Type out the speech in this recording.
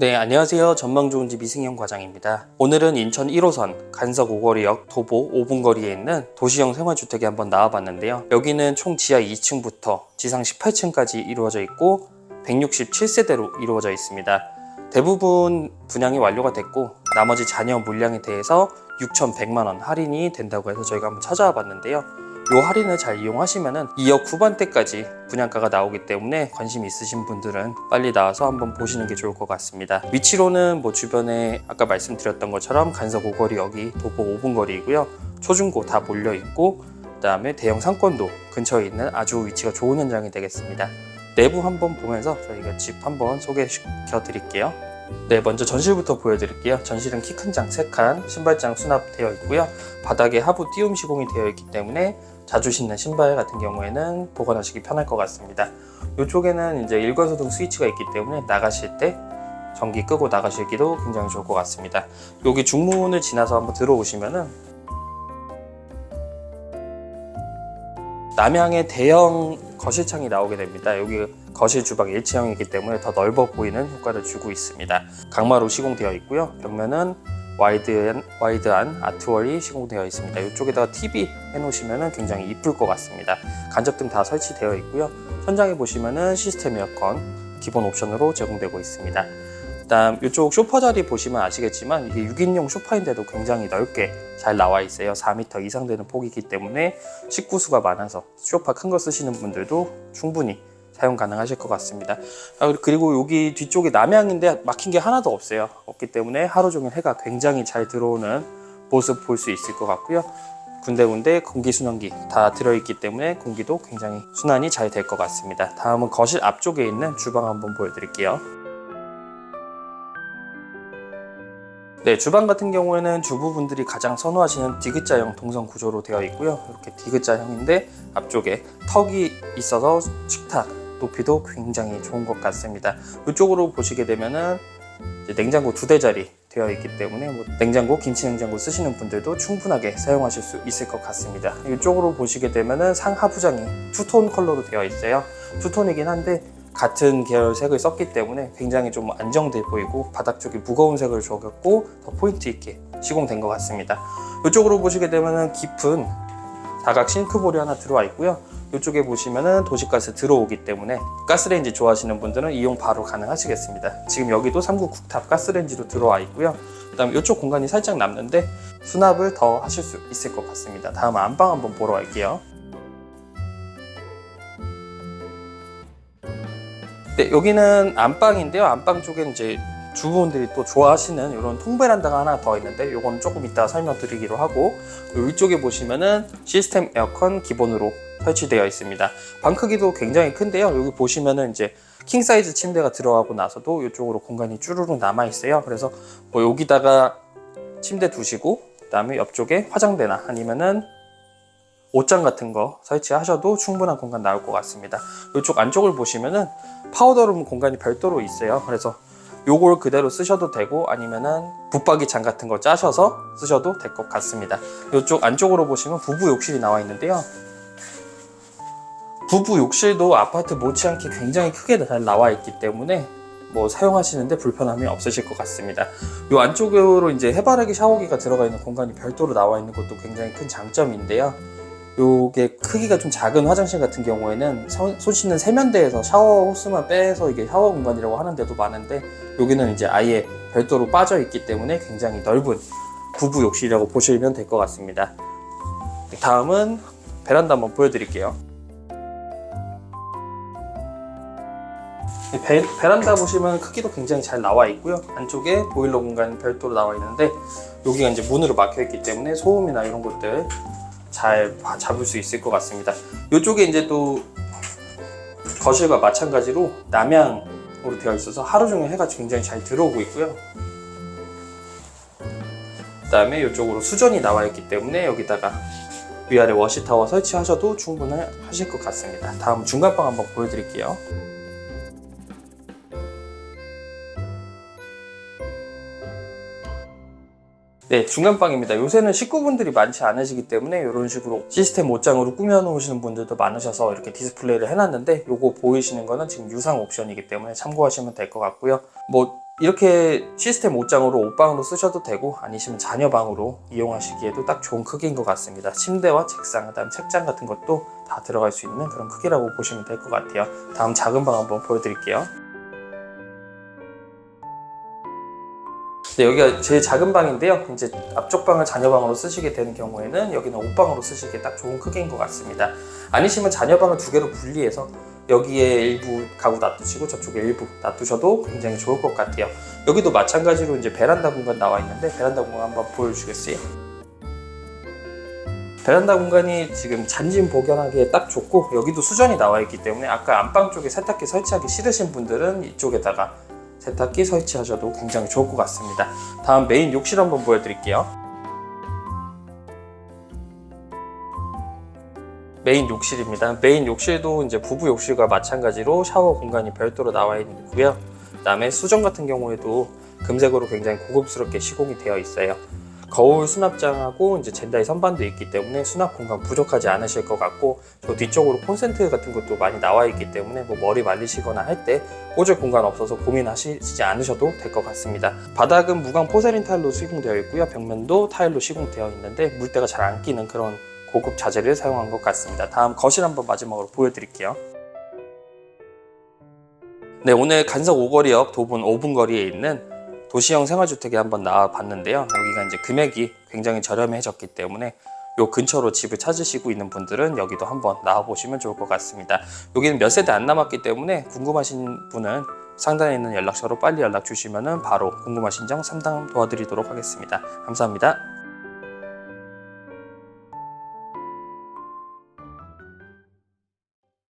네, 안녕하세요. 전망 좋은 집 이승현 과장입니다. 오늘은 인천 1호선 간석 오거리역 도보 5분 거리에 있는 도시형 생활주택에 한번 나와봤는데요. 여기는 총 지하 2층부터 지상 18층까지 이루어져 있고 167세대로 이루어져 있습니다. 대부분 분양이 완료가 됐고 나머지 잔여 물량에 대해서 6,100만 원 할인이 된다고 해서 저희가 한번 찾아와 봤는데요. 이 할인을 잘 이용하시면은 2억 후반대까지 분양가가 나오기 때문에 관심 있으신 분들은 빨리 나와서 한번 보시는 게 좋을 것 같습니다. 위치로는 뭐 주변에 아까 말씀드렸던 것처럼 간석 오거리역이 도보 5분 거리이고요. 초중고 다 몰려 있고 그다음에 대형 상권도 근처에 있는 아주 위치가 좋은 현장이 되겠습니다. 내부 한번 보면서 저희가 집 한번 소개시켜 드릴게요. 네, 먼저 전실부터 보여드릴게요. 전실은 키 큰 장 3칸, 신발장 수납되어 있고요. 바닥에 하부 띄움 시공이 되어 있기 때문에 자주 신는 신발 같은 경우에는 보관하시기 편할 것 같습니다. 이쪽에는 이제 일괄소등 스위치가 있기 때문에 나가실 때 전기 끄고 나가시기도 굉장히 좋을 것 같습니다. 여기 중문을 지나서 한번 들어오시면은 남향의 대형 거실창이 나오게 됩니다. 여기 거실 주방 일체형이기 때문에 더 넓어 보이는 효과를 주고 있습니다. 강마로 시공되어 있고요. 벽면은 와이드한, 와이드한 아트월이 시공되어 있습니다. 이쪽에다가 TV 해놓으시면 굉장히 이쁠 것 같습니다. 간접등 다 설치되어 있고요. 현장에 보시면은 시스템 에어컨 기본 옵션으로 제공되고 있습니다. 그다음 이쪽 소파 자리 보시면 아시겠지만 이게 6인용 소파인데도 굉장히 넓게 잘 나와 있어요. 4m 이상 되는 폭이기 때문에 식구수가 많아서 소파 큰 거 쓰시는 분들도 충분히 사용 가능하실 것 같습니다. 아, 그리고 여기 뒤쪽에 남향인데 막힌 게 하나도 없어요. 없기 때문에 하루 종일 해가 굉장히 잘 들어오는 모습 볼 수 있을 것 같고요. 군데군데 공기순환기 다 들어있기 때문에 공기도 굉장히 순환이 잘 될 것 같습니다. 다음은 거실 앞쪽에 있는 주방 한번 보여드릴게요. 네, 주방 같은 경우에는 주부분들이 가장 선호하시는 디귿자형 동선 구조로 되어 있고요. 이렇게 디귿자형인데 앞쪽에 턱이 있어서 식탁 높이도 굉장히 좋은 것 같습니다. 이쪽으로 보시게 되면은 냉장고 두 대짜리 되어 있기 때문에 뭐 냉장고, 김치 냉장고 쓰시는 분들도 충분하게 사용하실 수 있을 것 같습니다. 이쪽으로 보시게 되면은 상하부장이 투톤 컬러로 되어 있어요. 투톤이긴 한데 같은 계열 색을 썼기 때문에 굉장히 좀 안정돼 보이고 바닥 쪽이 무거운 색을 줘갖고 더 포인트 있게 시공된 것 같습니다. 이쪽으로 보시게 되면은 깊은 사각 싱크볼이 하나 들어와 있고요. 이쪽에 보시면은 도시가스 들어오기 때문에 가스레인지 좋아하시는 분들은 이용 바로 가능하시겠습니다. 지금 여기도 3구 국탑 가스레인지로 들어와 있고요. 그다음 이쪽 공간이 살짝 남는데 수납을 더 하실 수 있을 것 같습니다. 다음 안방 한번 보러 갈게요. 네, 여기는 안방인데요. 안방 쪽에 이제 주부분들이 또 좋아하시는 이런 통베란다가 하나 더 있는데 이건 조금 이따 설명드리기로 하고 위쪽에 보시면은 시스템 에어컨 기본으로 설치되어 있습니다. 방 크기도 굉장히 큰데요. 여기 보시면은 이제 킹 사이즈 침대가 들어가고 나서도 이쪽으로 공간이 쭈루룩 남아 있어요. 그래서 뭐 여기다가 침대 두시고 그다음에 옆쪽에 화장대나 아니면은 옷장 같은 거 설치하셔도 충분한 공간 나올 것 같습니다. 이쪽 안쪽을 보시면은 파우더룸 공간이 별도로 있어요. 그래서 요걸 그대로 쓰셔도 되고 아니면은 붙박이 장 같은 거 짜셔서 쓰셔도 될 것 같습니다. 이쪽 안쪽으로 보시면 부부 욕실이 나와 있는데요. 부부 욕실도 아파트 못지않게 굉장히 크게 잘 나와 있기 때문에 뭐 사용하시는데 불편함이 없으실 것 같습니다. 이 안쪽으로 이제 해바라기 샤워기가 들어가 있는 공간이 별도로 나와 있는 것도 굉장히 큰 장점인데요. 요게 크기가 좀 작은 화장실 같은 경우에는 서- 손 씻는 세면대에서 샤워 호스만 빼서 이게 샤워 공간이라고 하는 데도 많은데 여기는 이제 아예 별도로 빠져 있기 때문에 굉장히 넓은 부부 욕실이라고 보시면 될 것 같습니다. 다음은 베란다 한번 보여드릴게요. 베, 베란다 보시면 크기도 굉장히 잘 나와 있고요. 안쪽에 보일러 공간 별도로 나와 있는데 여기가 이제 문으로 막혀 있기 때문에 소음이나 이런 것들 잘 봐- 잡을 수 있을 것 같습니다. 이쪽에 이제 또 거실과 마찬가지로 남향으로 되어 있어서 하루 종일 해가 굉장히 잘 들어오고 있고요. 그다음에 이쪽으로 수전이 나와 있기 때문에 여기다가 위아래 워시타워 설치하셔도 충분하실 것 같습니다. 다음 중간방 한번 보여드릴게요. 네, 중간방입니다. 요새는 식구분들이 많지 않으시기 때문에 이런 식으로 시스템 옷장으로 꾸며놓으시는 분들도 많으셔서 이렇게 디스플레이를 해놨는데 요거 보이시는 거는 지금 유상 옵션이기 때문에 참고하시면 될 것 같고요. 뭐 이렇게 시스템 옷장으로 옷방으로 쓰셔도 되고 아니시면 자녀방으로 이용하시기에도 딱 좋은 크기인 것 같습니다. 침대와 책상, 그다음 책장 같은 것도 다 들어갈 수 있는 그런 크기라고 보시면 될 것 같아요. 다음 작은 방 한번 보여드릴게요. 네, 여기가 제일 작은 방인데요. 이제 앞쪽 방을 자녀방으로 쓰시게 되는 경우에는 여기는 옷방으로 쓰시기에 딱 좋은 크기인 것 같습니다. 아니시면 자녀방을 두 개로 분리해서 여기에 일부 가구 놔두시고 저쪽에 일부 놔두셔도 굉장히 좋을 것 같아요. 여기도 마찬가지로 이제 베란다 공간 나와 있는데 베란다 공간 한번 보여주겠어요? 베란다 공간이 지금 잔짐 복연하기에 딱 좋고 여기도 수전이 나와 있기 때문에 아까 안방 쪽에 세탁기 설치하기 싫으신 분들은 이쪽에다가 세탁기 설치하셔도 굉장히 좋을 것 같습니다. 다음 메인 욕실 한번 보여드릴게요. 메인 욕실입니다. 메인 욕실도 이제 부부 욕실과 마찬가지로 샤워 공간이 별도로 나와 있고요. 그다음에 수전 같은 경우에도 금색으로 굉장히 고급스럽게 시공이 되어 있어요. 거울 수납장하고 이제 젠다이 선반도 있기 때문에 수납 공간 부족하지 않으실 것 같고 저 뒤쪽으로 콘센트 같은 것도 많이 나와 있기 때문에 뭐 머리 말리시거나 할 때 꽂을 공간 없어서 고민하시지 않으셔도 될 것 같습니다. 바닥은 무광 포세린 타일로 시공되어 있고요. 벽면도 타일로 시공되어 있는데 물때가 잘 안 끼는 그런 고급 자재를 사용한 것 같습니다. 다음 거실 한번 마지막으로 보여드릴게요. 네, 오늘 간석 오거리역 도분 5분 거리에 있는 도시형 생활주택에 한번 나와봤는데요. 여기가 이제 금액이 굉장히 저렴해졌기 때문에 요 근처로 집을 찾으시고 있는 분들은 여기도 한번 나와보시면 좋을 것 같습니다. 여기는 몇 세대 안 남았기 때문에 궁금하신 분은 상단에 있는 연락처로 빨리 연락 주시면 바로 궁금하신 점 상담 도와드리도록 하겠습니다. 감사합니다.